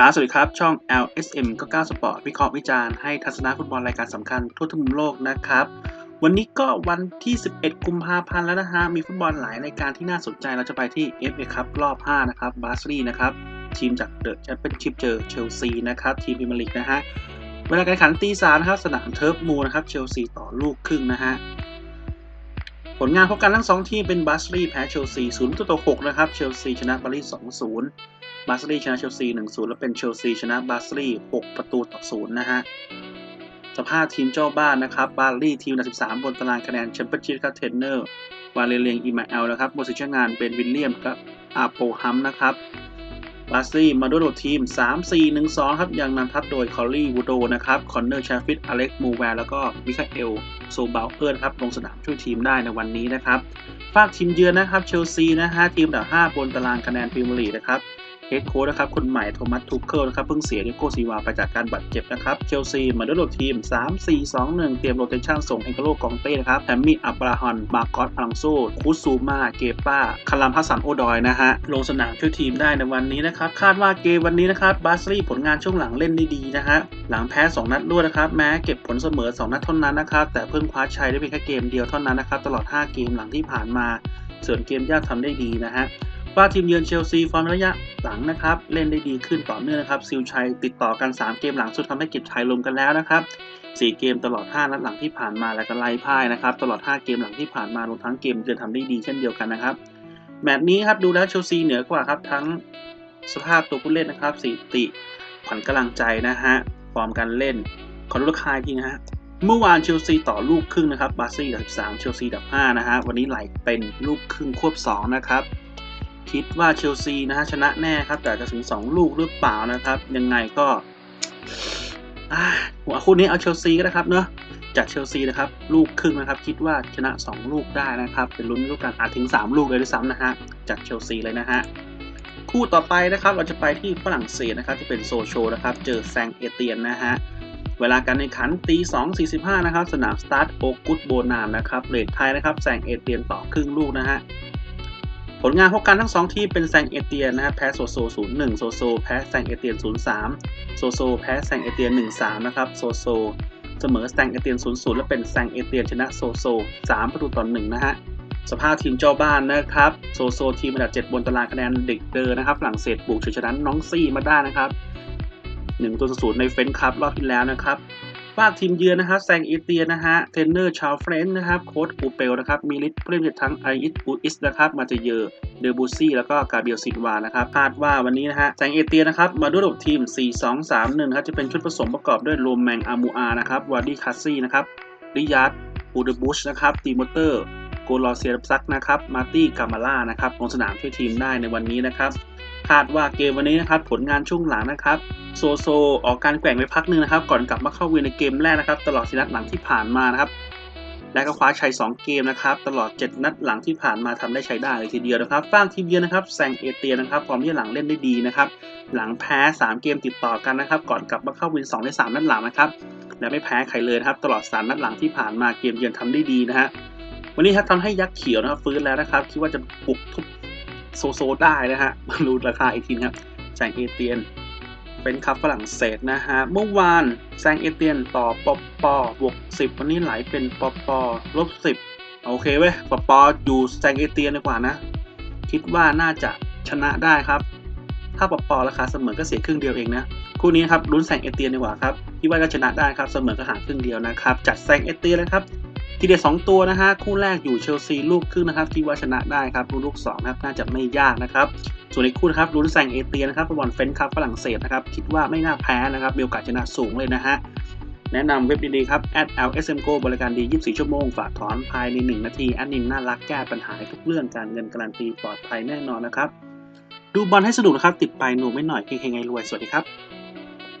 ครับ สวัสดีครับ ช่อง LSM 99 Sport วิเคราะห์วิจารณ์ให้ทัศนะฟุตบอลรายการสำคัญทั่วทุกมุมโลกนะครับ วันนี้ก็วันที่ 11 กุมภาพันธ์แล้วนะฮะ มีฟุตบอลหลายรายการที่น่าสนใจ เราจะไปที่ FA ครับรอบ 5 นะครับ บาสลีนะครับ ทีมจากเดอะแชมเปี้ยนชิพเจอเชลซีนะครับ ทีมพรีเมียร์ลีกนะฮะ เวลาการแข่งขันตีสามนะครับ สนามเทิร์ฟมูนะครับ เชลซีต่อลูกครึ่งนะฮะผลงานพบกันทั้งสองทีมเป็นบาสลีแพ้เชลซี0ต่อ6นะครับ เชลซีชนะบารีส2-0 บาสลีชนะเชลซี 1-0 แล้วเป็นเชลซีชนะบาสลี6 ประตูต่อ0นะฮะสภาพทีมเจ้าบ้านนะครับบาลีทีมอันดับ13 บนตารางคะแนนแชมเปี้ยนชิพครับเทนเนอร์วาเลเลียงอิมาเอลนะครับโมซิชงานเบนวิลเลียมกับอาโปฮัมนะครับบาสลีมาด้วยโดทีม 3-4-1-2 ครับยังนำทัพโดยคอลลี่วูโดนะครับคอนเนอร์ชาฟิตอเล็กมูแวร์แล้วก็มิคาเอลโซบาเอิร์นครับลงสนามช่วยทีมได้ในวันนี้นะครับฝากทีมเยือนนะครับเชลซีนะฮะทีมอันดับ5บนตารางคะแนนพรีเมียร์ลีกนะครับ เฮดโค้ชนะครับคนใหม่โทมัสทูเคิลนะครับเพิ่งเสียดิโกซีวาไปจากการบาดเจ็บนะครับเชลซีมาด้วยโดทีม 3 4 2 1 เตรียมโรเตชันส่งเอ็นโกโลกองเต้นะครับแฮมมี่อับราฮันมาร์กอสพลังโซคูซูมาเกป้าคารัมพัสสันโอดอยนะฮะลงสนามช่วยทีมได้ในวันนี้นะครับคาดว่าเกมวันนี้นะครับบาสลีผลงานช่วงหลังเล่นได้ดีนะฮะหลังแพ้ 2 นัดรวดนะครับแม้เก็บผลเสมอ 2 นัดเท่านั้นนะครับแต่เพิ่งคว้าชัยได้เพียงแค่เกมเดียวเท่านั้นนะครับตลอด 5 เกมหลังที่ผ่านมาส่วนเกมยากทำได้ดีนะฮะ ว่าทีมเยือนเชลซีฟอร์มระยะหลังนะครับ เล่นได้ดีขึ้นต่อเนื่องนะครับซิลชัยติดต่อกัน 3 เกมหลังสุดทำให้เก็บชัยรวมกันแล้วนะครับ 4 เกมตลอด 5 นัดหลังที่ผ่านมาแล้วก็ไล่พ่ายนะครับ ตลอด 5 เกมหลังที่ผ่านมารวมทั้งเกมเยือนทำได้ดีเช่นเดียวกันนะครับแมตช์นี้ครับดูแล้วเชลซีเหนือกว่าครับทั้งสภาพตัวผู้เล่นนะครับสติขวัญกำลังใจนะฮะฟอร์มการเล่นขอดูราคาทีนะฮะเมื่อวานเชลซีต่อลูกครึ่งนะครับบาซี่ดับ3เชลซีดับ5นะฮะวันนี้ไหลเป็นลูกครึ่งควบ 2 นะครับ คิดว่าเชลซีนะฮะชนะแน่ครับแต่จะถึง 2 ลูกหรือเปล่านะครับ ยังไงก็หัวคู่นี้เอาเชลซีก็นะครับเนาะจากเชลซีนะครับลูกครึ่งนะครับ คิดว่าชนะ 2 ลูกได้นะครับ เป็นลุ้นลูกกันอาจถึง 3 ลูกเลยด้วยซ้ำนะฮะจากเชลซีเลยนะฮะคู่ต่อไปนะครับเราจะไปที่ฝรั่งเศสนะครับที่เป็นโซโชนะครับ เจอแซงเอเตียนนะฮะเวลาการแข่งขันตี2 45 นะครับ สนามสตาร์ทโอกุตโบนานนะครับเลดไทยนะครับแซงเอเตียนต่อครึ่งลูกนะฮะ ผลงานพบกันทั้ง 2 ที่เป็นแซงเอเตียนนะครับแพ้โซโซ 0-1 โซโซ แพ้แซงเอเตียน 0-3 โซโซ แพ้แซงเอเตียน 1-3 นะครับ โซโซ เสมอแซงเอเตียน 0-0 และเป็นแซงเอเตียนชนะโซโซ 3 ประตูต่อ 1 นะฮะ สภาพทีมเจ้าบ้านนะครับ โซโซ ทีมอันดับ 7 บนตารางคะแนนเด็กเดอร์นะครับ ฝรั่งเศสบุกชัยชนะน้องซี่มาได้นะครับ1ตัวศูนย์ในเฟนคัพรอบที่แล้วนะครับ ฝากทีมเยือนนะครับแซงเอเตียนะฮะเทรนเนอร์ชาวเฟรนด์นะครับโค้ชอูเปลนะครับมีลิทผู้เล่นทั้งไออิสอูอิสนะครับมาเจเยอร์เดอบูซี่แล้วก็กาเบียลซินวานะครับคาดว่าวันนี้นะฮะแซงเอเตียนะครับมาด้วยระบบทีม 4-2-3-1ครับจะเป็นชุดผสมประกอบด้วยโรมแมงอามูอานะครับวาร์ดี้คัสซี่นะครับริยาร์ดอูเดบุชนะครับตีมอเตอร์โกลอเซียรซักนะครับมาร์ตี้กามาล่านะครับลงสนามช่วยทีมได้ในวันนี้นะครับ คาดว่าเกมวันนี้นะครับผลงานช่วงหลังนะครับโซโซออกการแกว่งไปพักหนึ่งนะครับ ก่อนกลับมาเข้าวินในเกมแรกนะครับ ตลอดสินัดหลังที่ผ่านมานะครับ และก็คว้าชัย 2 เกมนะครับ ตลอด 7 นัดหลังที่ผ่านมาทำได้ใช้ได้เลยทีเดียวนะครับฝ้างทีมเยือนนะครับแซงเอเตียนะครับฟอร์มที่หลังเล่นได้ดีนะครับหลังแพ้ 3 เกมติดต่อกันนะครับ ก่อนกลับมาเข้าวิน2ใน3นัดหลังนะครับและไม่แพ้ใครเลยครับตลอด 3 นัดหลังที่ผ่านมาเกมเยือนทำได้ดีนะฮะวันนี้ครับทำให้ยักษ์เขียวนะครับฟื้นแล้วนะครับ คิดว่าจะปลุกทุบ โซโซได้นะฮะมาดูราคาอีกทีครับแซงเอเตียน เป็นคัพฝรั่งเศสนะฮะ เมื่อวานแซงเอเตียนต่อปอปอบวก10วันนี้ไหลเป็นปอปอลบ10โอเคเว้ยปอปออยู่แซงเอเตียนดีกว่านะ คิดว่าน่าจะชนะได้ครับ ถ้าปอปอราคาเสมอก็เสียครึ่งเดียวเองนะ คู่นี้ครับลุ้นแซงเอเตียนดีกว่าครับคิดว่าก็ชนะได้ครับเสมอก็หาครึ่งเดียวนะครับ จัดแซงเอเตียนเลยครับ ทีเด็ดสองตัวนะฮะคู่แรกอยู่เชลซีลูกครึ่งนะครับคิดว่าชนะได้ครับลูกสองนะครับน่าจะไม่ยากนะครับส่วนในคู่นะครับลุ้นแซงเอเตียนะครับฟุตบอลเฟนคัพฝรั่งเศสนะครับคิดว่าไม่น่าแพ้นะครับมีโอกาสชนะสูงเลยนะฮะแนะนำเว็บดีๆครับ @lsmgo บริการดี 24 ชั่วโมง ฝากถอนภายใน 1 นาที แอดมินน่ารักแก้ปัญหาทุกเรื่องการเงินการันตีปลอดภัยแน่นอนนะครับ ดูบอลให้สนุกนะครับ ติดไปหนูไม่หน่อยเฮงๆไงรวย สวัสดีครับ